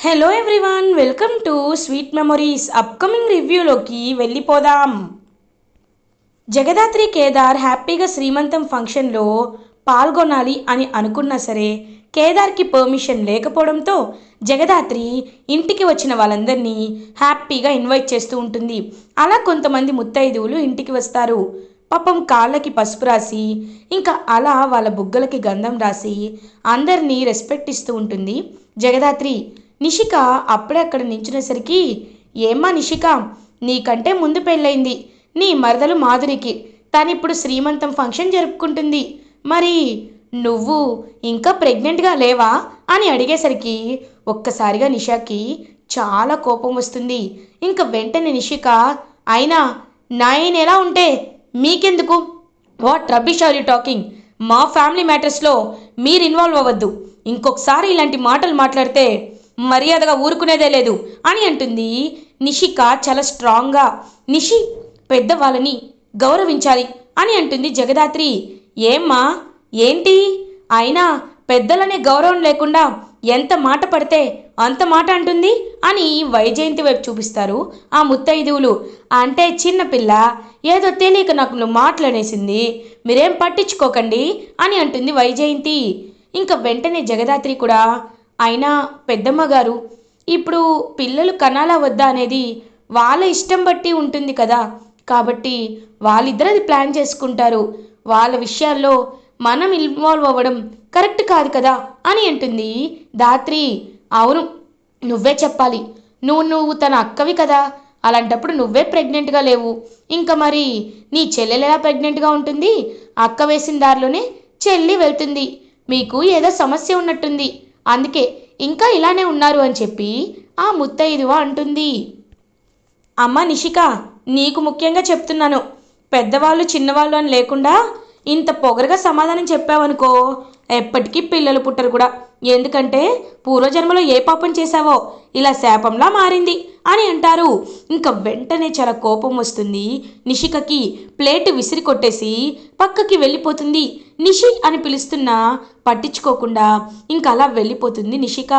Hello everyone welcome to Sweet Memories upcoming రివ్యూలోకి వెళ్ళిపోదాం. జగదాత్రి కేదార్ హ్యాపీగా శ్రీమంతం ఫంక్షన్లో పాల్గొనాలి అని అనుకున్నా సరే కేదార్కి పర్మిషన్ లేకపోవడంతో జగదాత్రి ఇంటికి వచ్చిన వాళ్ళందరినీ హ్యాపీగా ఇన్వైట్ చేస్తూ ఉంటుంది. అలా కొంతమంది ముత్తైదువులు ఇంటికి వస్తారు. పాపం కాళ్ళకి పసుపు రాసి ఇంకా అలా వాళ్ళ బుగ్గలకి గంధం రాసి అందరినీ రెస్పెక్ట్ ఇస్తూ ఉంటుంది జగదాత్రి. నిషిక అప్పుడే అక్కడ నించునేసరికి ఏమ్మా నిషిక నీకంటే ముందు పెళ్ళయింది. నీ మరదలు మాధురికి. తనిప్పుడు శ్రీమంతం ఫంక్షన్ జరుపుకుంటుంది. మరి నువ్వు ఇంకా ప్రెగ్నెంట్గా లేవా? అని అడిగేసరికి ఒక్కసారిగా నిషాకి చాలా కోపం వస్తుంది. ఇంకా వెంటనే నిషిక అయినా నైన్ ఎలా ఉంటే మీకెందుకు? What rubbish are you talking? మా ఫ్యామిలీ మ్యాటర్స్లో మీరు ఇన్వాల్వ్ అవ్వద్దు. ఇంకొకసారి ఇలాంటి మాటలు మాట్లాడితే మర్యాదగా ఊరుకునేదే లేదు. అని అంటుంది. నిషిక చాలా స్ట్రాంగ్గా నిషి పెద్దవాళ్ళని గౌరవించాలి అని అంటుంది జగదాత్రి. ఏమ్మా ఏంటి? అయినా పెద్దలనే గౌరవం లేకుండా ఎంత మాట పడితే అంత మాట అంటుంది అని వైజయంతి వైపు చూపిస్తారు ఆ ముత్తైదువులు. అంటే చిన్నపిల్ల ఏదో తెలియక నాకు నువ్వు మాట్లాడేసింది మీరేం పట్టించుకోకండి అని అంటుంది వైజయంతి. ఇంకా వెంటనే జగదాత్రి కూడా అయినా పెద్దమ్మ గారు ఇప్పుడు పిల్లలు కనాలా వద్దా అనేది వాళ్ళ ఇష్టం బట్టి ఉంటుంది కదా. కాబట్టి వాళ్ళిద్దరు అది ప్లాన్ చేసుకుంటారు. వాళ్ళ విషయాల్లో మనం ఇన్వాల్వ్ అవ్వడం కరెక్ట్ కాదు కదా అని అంటుంది దాత్రి అవును నువ్వే చెప్పాలి. నువ్వు నువ్వు తన అక్కవి కదా. అలాంటప్పుడు నువ్వే ప్రెగ్నెంట్గా లేవు. ఇంకా మరి నీ చెల్లెలు ఎలా ప్రెగ్నెంట్గా ఉంటుంది? అక్క వేసిన దారిలోనే చెల్లి వెళ్తుంది. మీకు ఏదో సమస్య ఉన్నట్టుంది. అందుకే ఇంకా ఇలానే ఉన్నారు అని చెప్పి ఆ ముత్తైదువ అంటుంది. అమ్మ నిషిక నీకు ముఖ్యంగా చెప్తున్నాను. పెద్దవాళ్ళు చిన్నవాళ్ళు అని లేకుండా ఇంత పొగరగా సమాధానం చెప్పావనుకో ఎప్పటికీ పిల్లలు పుట్టరు కూడా. ఎందుకంటే పూర్వజన్మలో ఏ పాపం చేశావో ఇలా శాపంలా మారింది అని అంటారు. ఇంకా వెంటనే చాలా కోపం వస్తుంది. నిషికకి ప్లేట్ విసిరి కొట్టేసి పక్కకి వెళ్ళిపోతుంది. నిషి అని పిలుస్తున్నా పట్టించుకోకుండా ఇంకా అలా వెళ్ళిపోతుంది నిషిక.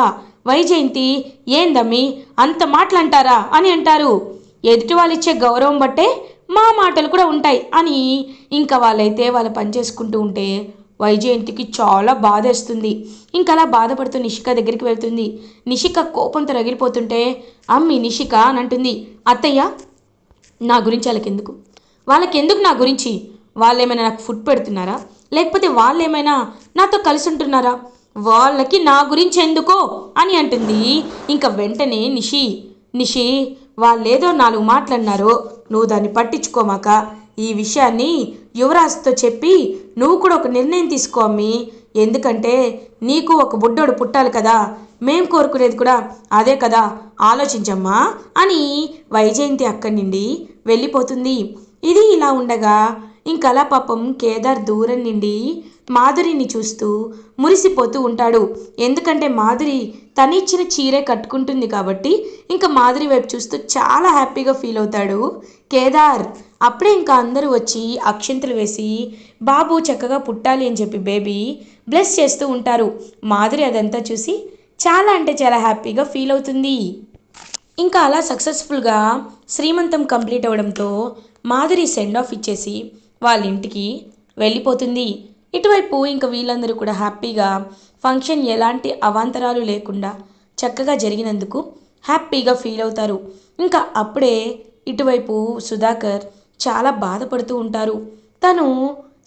వైజయంతి ఏందమ్మి అంత మాటలంటారా? అని అంటారు. ఎదుటి వాళ్ళు ఇచ్చే గౌరవం బట్టే మా మాటలు కూడా ఉంటాయి అని ఇంకా వాళ్ళైతే వాళ్ళు పని చేసుకుంటూ ఉంటే వైజయంతికి చాలా బాధేస్తుంది ఇంకా అలా బాధపడుతూ నిషిక దగ్గరికి వెళ్తుంది. నిషిక కోపంతో రగిలిపోతుంటే అమ్మి నిషిక అని అంటుంది. అత్తయ్య నా గురించి వాళ్ళకెందుకు? వాళ్ళకెందుకు నా గురించి? వాళ్ళేమైనా నాకు ఫుడ్ పెడుతున్నారా? లేకపోతే వాళ్ళేమైనా నాతో కలిసి ఉంటున్నారా వాళ్ళకి నా గురించి ఎందుకో అని అంటుంది. ఇంకా వెంటనే నిషి నిషి వాళ్ళేదో నాలుగు మాటలు అన్నారు నువ్వు దాన్ని పట్టించుకోమాక ఈ విషయాన్ని యువరాజుతో చెప్పి నువ్వు కూడా ఒక నిర్ణయం తీసుకో అమ్మి. ఎందుకంటే నీకు ఒక బుడ్డోడు పుట్టాలి కదా. మేం కోరుకునేది కూడా అదే కదా. ఆలోచించమ్మా అని వైజయంతి అక్కడి నుండి వెళ్ళిపోతుంది. ఇది ఇలా ఉండగా ఇంకలా పాపం కేదార్ దూరం నుండి మాధురిని చూస్తూ మురిసిపోతూ ఉంటాడు. ఎందుకంటే మాధురి తనిచ్చిన చీరే కట్టుకుంటుంది కాబట్టి ఇంకా మాధురి వైపు చూస్తూ చాలా హ్యాపీగా ఫీల్ అవుతాడు. కేదార్ అప్పుడే ఇంకా అందరూ వచ్చి అక్షంతలు వేసి బాబు చక్కగా పుట్టాలి అని చెప్పి బేబీ బ్లెస్ చేస్తూ ఉంటారు. మాధురి అదంతా చూసి చాలా అంటే చాలా హ్యాపీగా ఫీల్ అవుతుంది. ఇంకా అలా సక్సెస్ఫుల్గా శ్రీమంతం కంప్లీట్ అవ్వడంతో మాధురి సెండ్ ఆఫ్ ఇచ్చేసి వాళ్ళ ఇంటికి వెళ్ళిపోతుంది. ఇటువైపు ఇంకా వీళ్ళందరూ కూడా హ్యాపీగా ఫంక్షన్ ఎలాంటి అవాంతరాలు లేకుండా చక్కగా జరిగినందుకు హ్యాపీగా ఫీల్ అవుతారు. ఇంకా అప్పుడే ఇటువైపు సుధాకర్ చాలా బాధపడుతూ ఉంటారు. తను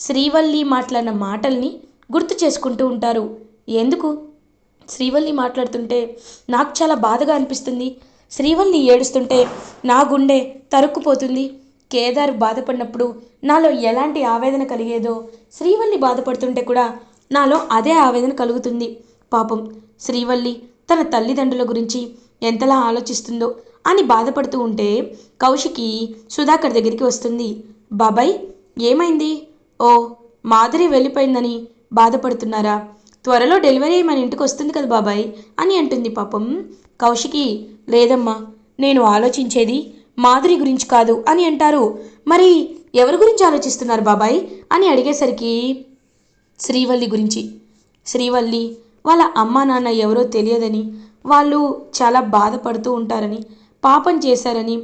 శ్రీవల్లి మాట్లాడిన మాటల్ని గుర్తు చేసుకుంటూ ఉంటారు. ఎందుకు? శ్రీవల్లి మాట్లాడుతుంటే నాకు చాలా బాధగా అనిపిస్తుంది. శ్రీవల్లి ఏడుస్తుంటే నా గుండె తరుక్కుపోతుంది. కేదార్ బాధపడినప్పుడు నాలో ఎలాంటి ఆవేదన కలిగేదో శ్రీవల్లి బాధపడుతుంటే కూడా నాలో అదే ఆవేదన కలుగుతుంది. పాపం శ్రీవల్లి తన తల్లిదండ్రుల గురించి ఎంతలా ఆలోచిస్తుందో అని బాధపడుతూ ఉంటే కౌశికి సుధాకర్ దగ్గరికి వస్తుంది. బాబాయ్ ఏమైంది? ఓ మాధురి వెళ్ళిపోయిందని బాధపడుతున్నారా? త్వరలో డెలివరీ మన ఇంటికి వస్తుంది కదా బాబాయ్ అని అంటుంది పాపం. కౌశికి లేదమ్మా నేను ఆలోచించేది మాధురి గురించి కాదు అని అంటారు. మరి ఎవరి గురించి ఆలోచిస్తున్నారు బాబాయ్? అని అడిగేసరికి శ్రీవల్లి గురించి. శ్రీవల్లి వాళ్ళ అమ్మా నాన్న ఎవరో తెలియదని వాళ్ళు చాలా బాధపడుతూ ఉంటారని పాపం చేశారని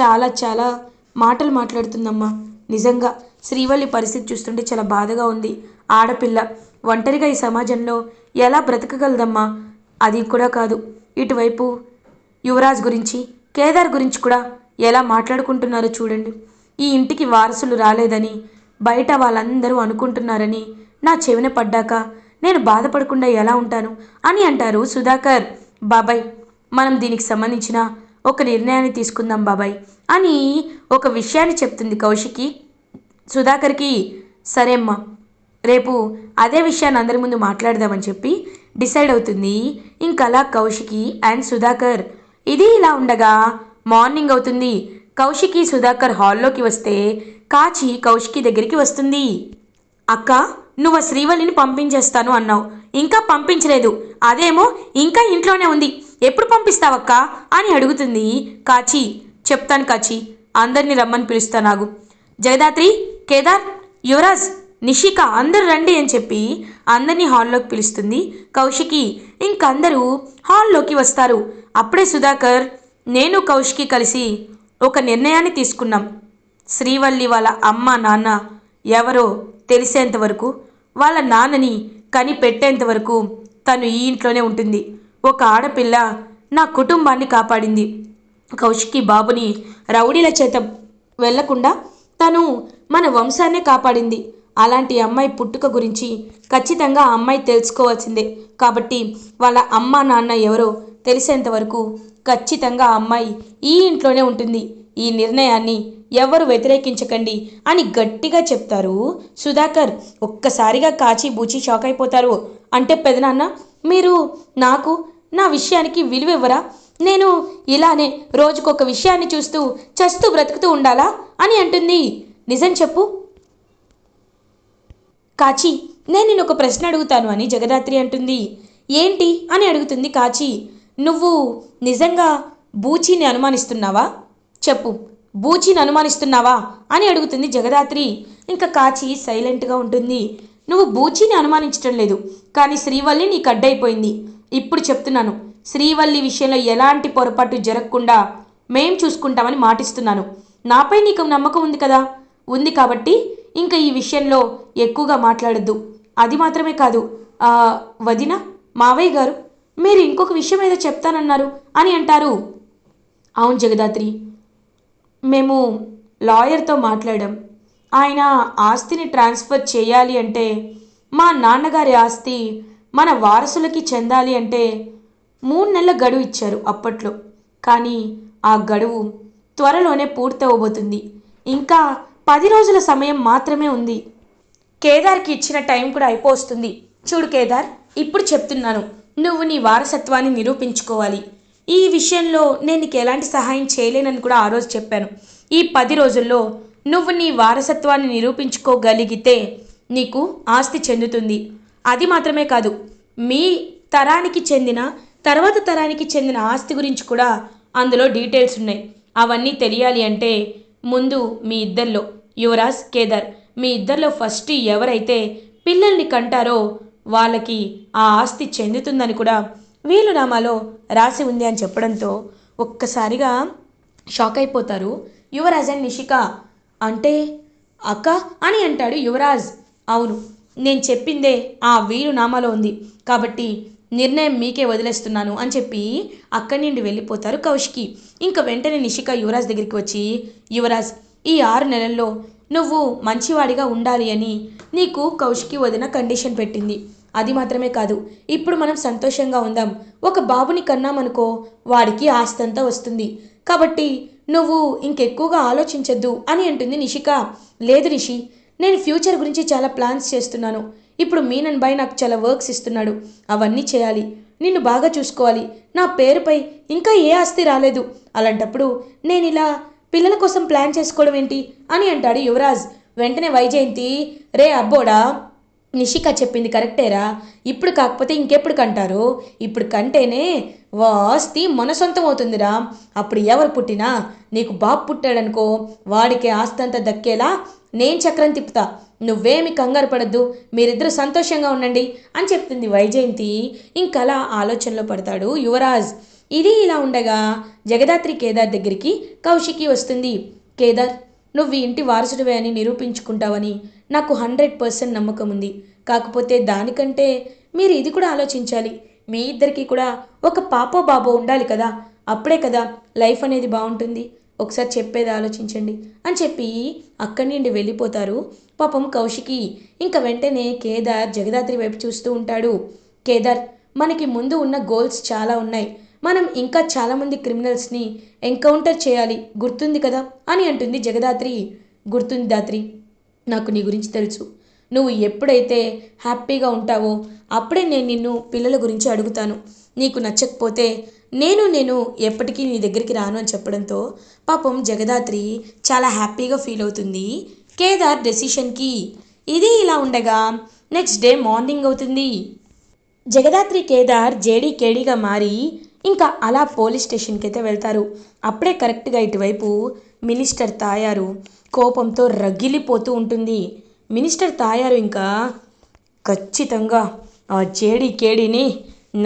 చాలా చాలా మాటలు మాట్లాడుతుందమ్మా. నిజంగా శ్రీవల్లి పరిస్థితి చూస్తుంటే చాలా బాధగా ఉంది. ఆడపిల్ల ఒంటరిగా ఈ సమాజంలో ఎలా బ్రతకగలదమ్మా? అది కూడా కాదు. ఇటువైపు యువరాజ్ గురించి కేదార్ గురించి కూడా ఎలా మాట్లాడుకుంటున్నారో చూడండి. ఈ ఇంటికి వారసులు రాలేదని బయట వాళ్ళందరూ అనుకుంటున్నారని నా చెవిన పడ్డాక నేను బాధపడకుండా ఎలా ఉంటాను అని అంటారు సుధాకర్. బాబాయ్ మనం దీనికి సంబంధించిన ఒక నిర్ణయాన్ని తీసుకుందాం బాబాయ్ అని ఒక విషయాన్ని చెప్తుంది కౌశికి. సుధాకర్కి సరే అమ్మా రేపు అదే విషయాన్ని అందరి ముందు మాట్లాడదామని చెప్పి డిసైడ్ అవుతుంది. ఇంకలా కౌశికి అండ్ సుధాకర్ ఇది ఇలా ఉండగా మార్నింగ్ అవుతుంది. కౌశికి సుధాకర్ హాల్లోకి వస్తే కాచి కౌశికి దగ్గరికి వస్తుంది. అక్క నువ్వు ఆ శ్రీవల్లిని పంపించేస్తాను అన్నావు. ఇంకా పంపించలేదు. అదేమో ఇంకా ఇంట్లోనే ఉంది. ఎప్పుడు పంపిస్తావక్క? అని అడుగుతుంది కాచి. చెప్తాను కాచి. అందరినీ రమ్మని పిలుస్తాను నాగు జగదాత్రి కేదార్ యువరాజ్ నిషిక అందరూ రండి అని చెప్పి అందరినీ హాల్లోకి పిలుస్తుంది కౌశికి. ఇంకందరూ హాల్లోకి వస్తారు. అప్పుడే సుధాకర్ నేను కౌశికి కలిసి ఒక నిర్ణయాన్ని తీసుకున్నాం. శ్రీవల్లి వాళ్ళ అమ్మ నాన్న ఎవరో తెలిసేంత వరకు వాళ్ళ నాన్నని కనిపెట్టేంతవరకు వరకు తను ఈ ఇంట్లోనే ఉంటుంది. ఒక ఆడపిల్ల నా కుటుంబాన్ని కాపాడింది. కౌశికి బాబుని రౌడీల చేత వెళ్ళకుండా తను మన వంశాన్నే కాపాడింది. అలాంటి అమ్మాయి పుట్టుక గురించి ఖచ్చితంగా ఆ అమ్మాయి తెలుసుకోవాల్సిందే. కాబట్టి వాళ్ళ అమ్మ నాన్న ఎవరో తెలిసేంత వరకు ఖచ్చితంగా ఆ అమ్మాయి ఈ ఇంట్లోనే ఉంటుంది. ఈ నిర్ణయాన్ని ఎవరు వ్యతిరేకించకండి అని గట్టిగా చెప్తారు. సుధాకర్ ఒక్కసారిగా కాచి బూచి షాక్ అయిపోతారు. అంటే పెదనాన్న మీరు నాకు నా విషయానికి విలువ ఇవ్వరా నేను ఇలానే రోజుకొక విషయాన్ని చూస్తూ చస్తూ బ్రతుకుతూ ఉండాలా అని అంటుంది. నిజం చెప్పు. కాచి నేను నిన్ను ఒక ప్రశ్న అడుగుతాను అని జగదాత్రి అంటుంది. ఏంటి? అని అడుగుతుంది కాచి. నువ్వు నిజంగా బూచిని అనుమానిస్తున్నావా? చెప్పు. బూచిని అనుమానిస్తున్నావా? అని అడుగుతుంది జగదాత్రి. ఇంకా కాచి సైలెంట్గా ఉంటుంది. నువ్వు బూచిని అనుమానించటం లేదు. కానీ శ్రీవల్లి నీకు అడ్డైపోయింది. ఇప్పుడు చెప్తున్నాను. శ్రీవల్లి విషయంలో ఎలాంటి పొరపాటు జరగకుండా మేం చూసుకుంటామని మాటిస్తున్నాను. నాపై నీకు నమ్మకం ఉంది కదా? ఉంది కాబట్టి ఇంకా ఈ విషయంలో ఎక్కువగా మాట్లాడద్దు. అది మాత్రమే కాదు. వదిన మావయ్య గారు? మీరు ఇంకొక విషయం ఏదో చెప్తానన్నారు అని అంటారు. అవును జగదాత్రి మేము లాయర్తో మాట్లాడాం. ఆయన ఆస్తిని ట్రాన్స్ఫర్ చేయాలి అంటే మా నాన్నగారి ఆస్తి మన వారసులకి చెందాలి అంటే మూడు నెలల గడువు ఇచ్చారు అప్పట్లో. కానీ ఆ గడువు త్వరలోనే పూర్తవబోతుంది. ఇంకా పది రోజుల సమయం మాత్రమే ఉంది. కేదార్కి ఇచ్చిన టైం కూడా అయిపోస్తుంది. చూడు కేదార్ ఇప్పుడు చెప్తున్నాను. నువ్వు నీ వారసత్వాన్ని నిరూపించుకోవాలి. ఈ విషయంలో నేను నీకు ఎలాంటి సహాయం చేయలేనని కూడా ఆ రోజు చెప్పాను. ఈ పది రోజుల్లో నువ్వు నీ వారసత్వాన్ని నిరూపించుకోగలిగితే నీకు ఆస్తి చెందుతుంది. అది మాత్రమే కాదు మీ తరానికి చెందిన తర్వాత తరానికి చెందిన ఆస్తి గురించి కూడా అందులో డీటెయిల్స్ ఉన్నాయి. అవన్నీ తెలియాలి అంటే ముందు మీ ఇద్దరిలో యువరాజ్ కేదార్ మీ ఇద్దరిలో ఫస్ట్ ఎవరైతే పిల్లల్ని కంటారో వాళ్ళకి ఆ ఆస్తి చెందుతుందని కూడా వీలునామాలో రాసి ఉంది అని చెప్పడంతో ఒక్కసారిగా షాక్ అయిపోతారు. యువరాజ్ అండ్ నిషిక అంటే అక్క అని అంటాడు యువరాజ్. అవును నేను చెప్పిందే ఆ వీలునామాలో ఉంది. కాబట్టి నిర్ణయం మీకే వదిలేస్తున్నాను అని చెప్పి అక్కడి నుండి వెళ్ళిపోతారు కౌశికి. ఇంకా వెంటనే నిషిక యువరాజ్ దగ్గరికి వచ్చి యువరాజ్ ఈ ఆరు నెలల్లో నువ్వు మంచివాడిగా ఉండాలి అని నీకు కౌశికి వదిన కండిషన్ పెట్టింది. అది మాత్రమే కాదు ఇప్పుడు మనం సంతోషంగా ఉందాం. ఒక బాబుని కన్నామనుకో వాడికి ఆస్తంతా వస్తుంది. కాబట్టి నువ్వు ఇంకెక్కువగా ఆలోచించద్దు అని అంటుంది నిషిక. లేదు రిషి నేను ఫ్యూచర్ గురించి చాలా ప్లాన్స్ చేస్తున్నాను. ఇప్పుడు మీనన్ బాయ్ నాకు చాలా వర్క్స్ ఇస్తున్నాడు. అవన్నీ చేయాలి. నిన్ను బాగా చూసుకోవాలి. నా పేరుపై ఇంకా ఏ ఆస్తి రాలేదు. అలాంటప్పుడు నేను ఇలా పిల్లల కోసం ప్లాన్ చేసుకోవడం ఏంటి అని అంటాడు యువరాజ్. వెంటనే వైజయంతి రే అబ్బోడా నిషిక చెప్పింది కరెక్టేరా ఇప్పుడు కాకపోతే ఇంకెప్పుడు కంటారు? ఇప్పుడు కంటేనే వా ఆస్తి మన సొంతం అవుతుందిరా అప్పుడు ఎవరు పుట్టినా? నీకు బాబు పుట్టాడనుకో. వాడికి ఆస్తి అంతా దక్కేలా నేను చక్రం తిప్పుతా. నువ్వేమి కంగారు పడద్దు. మీరిద్దరూ సంతోషంగా ఉండండి అని చెప్తుంది వైజయంతి. ఇంకలా ఆలోచనలో పడతాడు యువరాజ్. ఇది ఇలా ఉండగా జగదాత్రి కేదార్ దగ్గరికి కౌశికి వస్తుంది. కేదార్ నువ్వు ఇంటి వారసుడివే అని నిరూపించుకుంటావని నాకు హండ్రెడ్ పర్సెంట్ నమ్మకం ఉంది. కాకపోతే దానికంటే మీరు ఇది కూడా ఆలోచించాలి. మీ ఇద్దరికీ కూడా ఒక పాపో బాబో ఉండాలి కదా. అప్పుడే కదా లైఫ్ అనేది బాగుంటుంది. ఒకసారి చెప్పేది ఆలోచించండి అని చెప్పి అక్కడి నుండి వెళ్ళిపోతారు. పాపం కౌశికి ఇంకా వెంటనే కేదార్ జగదాత్రి వైపు చూస్తూ ఉంటాడు. కేదార్ మనకి ముందు ఉన్న గోల్స్ చాలా ఉన్నాయి. మనం ఇంకా చాలామంది క్రిమినల్స్ని ఎన్కౌంటర్ చేయాలి గుర్తుంది కదా? అని అంటుంది జగదాత్రి. గుర్తుంది దాత్రి. నాకు నీ గురించి తెలుసు. నువ్వు ఎప్పుడైతే హ్యాపీగా ఉంటావో అప్పుడే నేను నిన్ను పిల్లల గురించి అడుగుతాను. నీకు నచ్చకపోతే నేను నేను ఎప్పటికీ నీ దగ్గరికి రాను అని చెప్పడంతో పాపం జగదాత్రి చాలా హ్యాపీగా ఫీల్ అవుతుంది. కేదార్ డెసిషన్కి ఇది ఇలా ఉండగా నెక్స్ట్ డే మార్నింగ్ అవుతుంది. జగదాత్రి కేదార్ జేడీ కేడీగా మారి ఇంకా అలా పోలీస్ స్టేషన్కి అయితే వెళ్తారు. అప్పుడే కరెక్ట్గా ఇటువైపు మినిస్టర్ తాయారు. కోపంతో రగిలిపోతూ ఉంటుంది. మినిస్టర్ తాయారు ఇంకా ఖచ్చితంగా ఆ జేడి కేడిని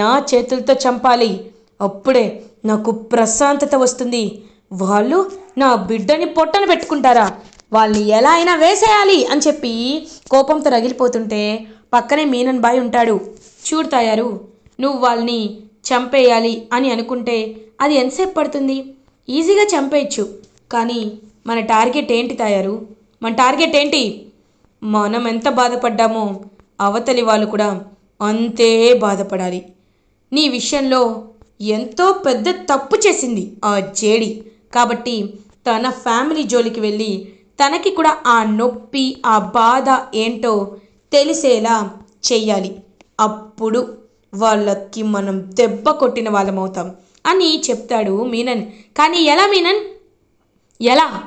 నా చేతులతో చంపాలి. అప్పుడే నాకు ప్రశాంతత వస్తుంది. వాళ్ళు నా బిడ్డని పొట్టన పెట్టుకుంటారా? వాళ్ళని ఎలా అయినా వేసేయాలి అని చెప్పి కోపంతో రగిలిపోతుంటే పక్కనే మీనన్ బాయ్ ఉంటాడు. చూడు తాయారు నువ్వు వాళ్ళని చంపేయాలి అని అనుకుంటే అది ఎంతసేపు పడుతుంది? ఈజీగా చంపేయచ్చు. కానీ మన టార్గెట్ ఏంటి తయారు? మన టార్గెట్ ఏంటి? మనం ఎంత బాధపడ్డామో అవతలి వాళ్ళు కూడా అంతే బాధపడాలి. నీ విషయంలో ఎంతో పెద్ద తప్పు చేసింది ఆ జేడి. కాబట్టి తన ఫ్యామిలీ జోలికి వెళ్ళి తనకి కూడా ఆ నొప్పి ఆ బాధ ఏంటో తెలిసేలా చెయ్యాలి. అప్పుడు వాళ్ళకి మనం దెబ్బ కొట్టిన వాళ్ళం అవుతాం. అని చెప్తాడు మీనన్. కానీ ఎలా మీనన్? ఎలా?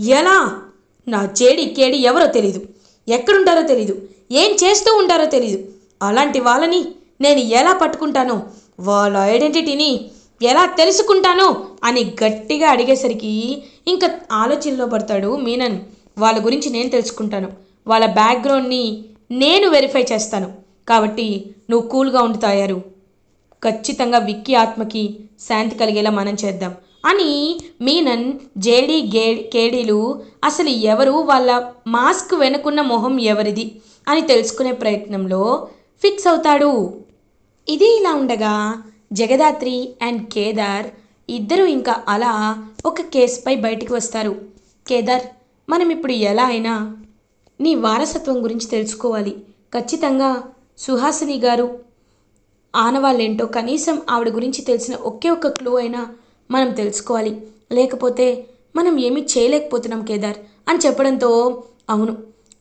ఎలా? నా చేడి కేడి ఎవరో తెలీదు. ఎక్కడుంటారో తెలీదు. ఏం చేస్తూ ఉంటారో తెలీదు. అలాంటి వాళ్ళని నేను ఎలా పట్టుకుంటానో? వాళ్ళ ఐడెంటిటీని ఎలా తెలుసుకుంటానో? అని గట్టిగా అడిగేసరికి ఇంకా ఆలోచనలో పడతాడు మీనన్. వాళ్ళ గురించి నేను తెలుసుకుంటాను. వాళ్ళ బ్యాక్గ్రౌండ్ని నేను వెరిఫై చేస్తాను. కాబట్టి నువ్వు కూల్గా ఉండి తయారు. ఖచ్చితంగా విక్కీ ఆత్మకి శాంతి కలిగేలా మనం చేద్దాం. అని మీనన్ జేడీ గే కేడీలు అసలు ఎవరు? వాళ్ళ మాస్క్ వెనుకున్న మొహం ఎవరిది? అని తెలుసుకునే ప్రయత్నంలో ఫిక్స్ అవుతాడు. ఇది ఇలా ఉండగా జగదాత్రి అండ్ కేదార్ ఇద్దరు ఇంకా అలా ఒక కేసుపై బయటికి వస్తారు. కేదార్ మనం ఇప్పుడు ఎలా అయినా నీ వారసత్వం గురించి తెలుసుకోవాలి. ఖచ్చితంగా సుహాసిని గారు ఆనవాళ్ళేంటో కనీసం ఆవిడ గురించి తెలిసిన ఒకే ఒక్క క్లూ అయినా మనం తెలుసుకోవాలి. లేకపోతే మనం ఏమీ చేయలేకపోతున్నాం కేదార్ అని చెప్పడంతో అవును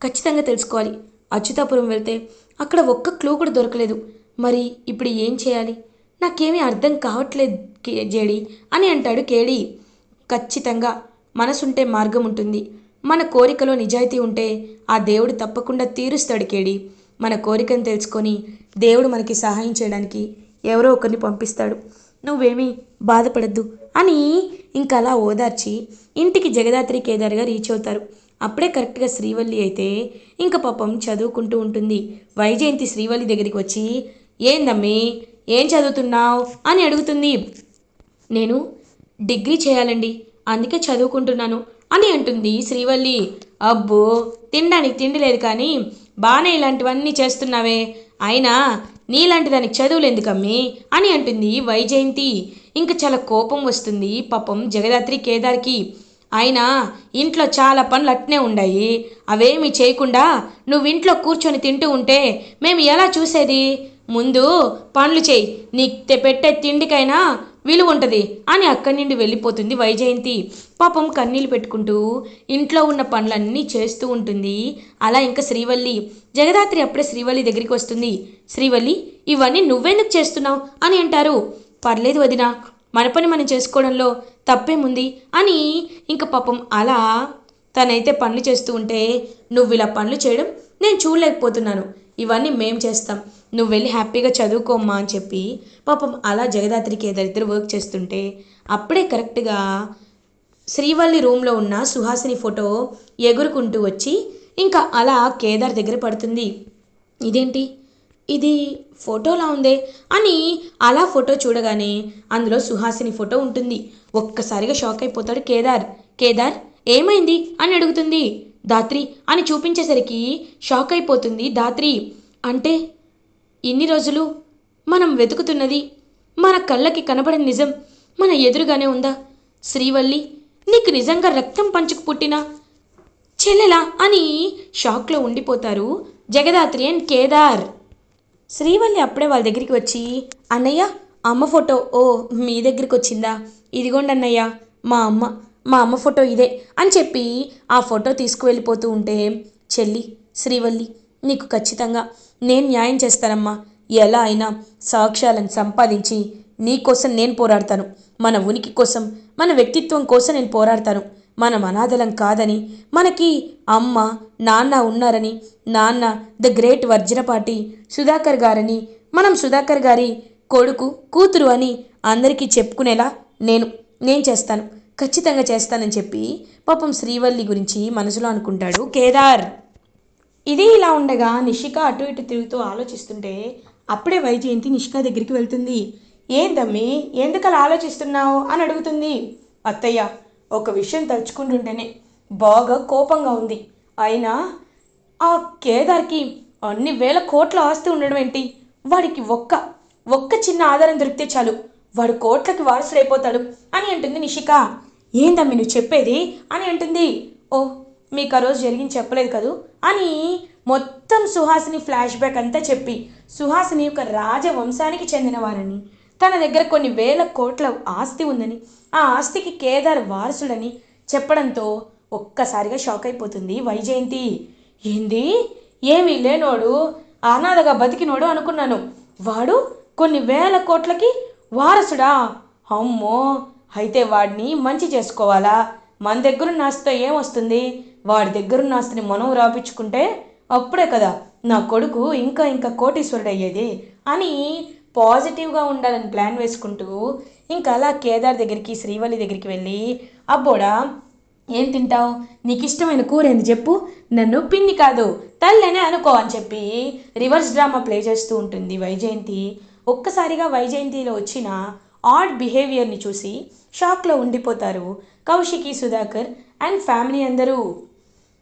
ఖచ్చితంగా తెలుసుకోవాలి. అచ్యుతాపురం వెళ్తే అక్కడ ఒక్క క్లూ కూడా దొరకలేదు. మరి ఇప్పుడు ఏం చేయాలి? నాకేమీ అర్థం కావట్లేదు కే- జేడి అని అంటాడు కేడి. ఖచ్చితంగా మనసుంటే మార్గం ఉంటుంది మన కోరికలో నిజాయితీ ఉంటే ఆ దేవుడు తప్పకుండా తీరుస్తాడు కేడి. మన కోరికను తెలుసుకొని దేవుడు మనకి సహాయం చేయడానికి ఎవరో ఒకరిని పంపిస్తాడు. నువ్వేమీ బాధపడద్దు అని ఇంకా అలా ఓదార్చి ఇంటికి జగదాత్రి కేదార్గా రీచ్ అవుతారు. అప్పుడే కరెక్ట్గా శ్రీవల్లి అయితే ఇంకా పాపం చదువుకుంటూ ఉంటుంది. వైజయంతి శ్రీవల్లి దగ్గరికి వచ్చి ఏందమ్మీ ఏం చదువుతున్నావు? అని అడుగుతుంది. నేను డిగ్రీ చేయాలండి అందుకే చదువుకుంటున్నాను అని అంటుంది శ్రీవల్లి. అబ్బో తినడానికి తిండి లేదు కానీ బాగానే ఇలాంటివన్నీ చేస్తున్నావే. అయినా నీలాంటి దానికి చదువులు ఎందుకమ్మి అని అంటుంది వైజయంతి. ఇంకా చాలా కోపం వస్తుంది పాపం జగదాత్రి కేదార్కి. అయినా ఇంట్లో చాలా పనులు అట్నే ఉన్నాయి అవేమి చేయకుండా నువ్వు ఇంట్లో కూర్చొని తింటూ ఉంటే మేము ఎలా చూసేది? ముందు పనులు చేయి. నీకు పెట్టే తిండికైనా విలువ ఉంటుంది. అని అక్కడి నుండి వెళ్ళిపోతుంది వైజయంతి. పాపం కన్నీళ్ళు పెట్టుకుంటూ ఇంట్లో ఉన్న పనులన్నీ చేస్తూ ఉంటుంది. అలా ఇంకా శ్రీవల్లి. జగదాత్రి అప్పుడే శ్రీవల్లి దగ్గరికి వస్తుంది. శ్రీవల్లి ఇవన్నీ నువ్వెందుకు చేస్తున్నావు? అని అంటారు. పర్లేదు వదినా మన పని మనం చేసుకోవడంలో తప్పేముంది? అని ఇంక పాపం అలా తనైతే పనులు చేస్తూ ఉంటే నువ్వు ఇలా పనులు చేయడం నేను చూడలేకపోతున్నాను. ఇవన్నీ మేం చేస్తాం. నువ్వు వెళ్ళి హ్యాపీగా చదువుకోమ్మా అని చెప్పి పాపం అలా జగదాత్రి కేదార్ ఇద్దరు వర్క్ చేస్తుంటే అప్పుడే కరెక్ట్గా శ్రీవల్లి రూమ్లో ఉన్న సుహాసిని ఫోటో ఎగురుకుంటూ వచ్చి ఇంకా అలా కేదార్ దగ్గర పడుతుంది. ఇదేంటి? ఇది ఫోటోలా ఉందే? అని అలా ఫోటో చూడగానే అందులో సుహాసిని ఫోటో ఉంటుంది. ఒక్కసారిగా షాక్ అయిపోతాడు కేదార్. కేదార్ ఏమైంది? అని అడుగుతుంది దాత్రి. అని చూపించేసరికి షాక్ అయిపోతుంది దాత్రి. అంటే ఇన్ని రోజులు మనం వెతుకుతున్నది మన కళ్ళకి కనబడని నిజం మన ఎదురుగానే ఉందా? శ్రీవల్లి నీకు నిజంగా రక్తం పంచుకు పుట్టిన? చెల్లెలా అని షాక్లో ఉండిపోతారు జగదాత్రి అండ్ కేదార్. శ్రీవల్లి అప్పుడే వాళ్ళ దగ్గరికి వచ్చి అన్నయ్య అమ్మ ఫోటో ఓ మీ దగ్గరికి వచ్చిందా? ఇదిగోండి అన్నయ్య మా అమ్మ మా అమ్మ ఫోటో ఇదే అని చెప్పి ఆ ఫోటో తీసుకువెళ్ళిపోతూ ఉంటే చెల్లి శ్రీవల్లి నీకు ఖచ్చితంగా నేను న్యాయం చేస్తానమ్మా. ఎలా అయినా సాక్ష్యాలను సంపాదించి నీ కోసం నేను పోరాడతాను. మన ఉనికి కోసం మన వ్యక్తిత్వం కోసం నేను పోరాడతాను. మనం అనాథలం కాదని మనకి అమ్మ నాన్న ఉన్నారని నాన్న ద గ్రేట్ వర్జనపాటి సుధాకర్ గారని మనం సుధాకర్ గారి కొడుకు కూతురు అని అందరికీ చెప్పుకునేలా నేను నేను చేస్తాను. ఖచ్చితంగా చేస్తానని చెప్పి పాపం శ్రీవల్లి గురించి మనసులో అనుకుంటాడు కేదార్. ఇది ఇలా ఉండగా నిషిక అటు ఇటు తిరుగుతూ ఆలోచిస్తుంటే అప్పుడే వైజయంతి నిషిక దగ్గరికి వెళ్తుంది. ఏందమ్మి ఎందుకు అలా ఆలోచిస్తున్నావు? అని అడుగుతుంది. అత్తయ్య ఒక విషయం తలుచుకుంటుంటేనే. బాగా కోపంగా ఉంది. అయినా ఆ కేదార్కి అన్ని వేల కోట్ల ఆస్తి ఉండడం ఏంటి? వాడికి ఒక్క ఒక్క చిన్న ఆధారం దొరికితే చాలు. వాడు కోట్లకి వారసుడైపోతాడు అని అంటుంది నిషిక. ఏందమ్మి నువ్వు చెప్పేది? అని అంటుంది. ఓ మీకు ఆ రోజు జరిగింది చెప్పలేదు కదూ? అని మొత్తం సుహాసిని ఫ్లాష్ బ్యాక్ అంతా చెప్పి సుహాసిని ఒక రాజవంశానికి చెందినవారని తన దగ్గర కొన్ని వేల కోట్ల ఆస్తి ఉందని ఆ ఆస్తికి కేదార్ వారసుడని చెప్పడంతో ఒక్కసారిగా షాక్ అయిపోతుంది వైజయంతి. ఏంది? ఏమీ లేనోడు అనాథగా బతికినోడు అనుకున్నాను. వాడు కొన్ని వేల కోట్లకి వారసుడా? అమ్మో! అయితే వాడిని మంచి చేసుకోవాలా? మన దగ్గరున్న ఆస్తితో ఏమొస్తుంది వాడి దగ్గరున్న ఆస్తిని మనం రాపించుకుంటే అప్పుడే కదా నా కొడుకు ఇంకా ఇంకా కోటీశ్వరుడు అయ్యేది అని పాజిటివ్గా ఉండాలని ప్లాన్ వేసుకుంటూ ఇంకా అలా కేదార్ దగ్గరికి శ్రీవల్లి దగ్గరికి వెళ్ళి అబ్బోడా ఏం తింటావు? నీకు ఇష్టమైన కూర ఏంది చెప్పు. నన్ను పిన్ని కాదు తల్లనే అనుకో అని చెప్పి రివర్స్ డ్రామా ప్లే చేస్తూ ఉంటుంది వైజయంతి. ఒక్కసారిగా వైజయంతిలో వచ్చిన ఆడ్ బిహేవియర్ని చూసి షాక్లో ఉండిపోతారు కౌశికి సుధాకర్ అండ్ ఫ్యామిలీ అందరూ.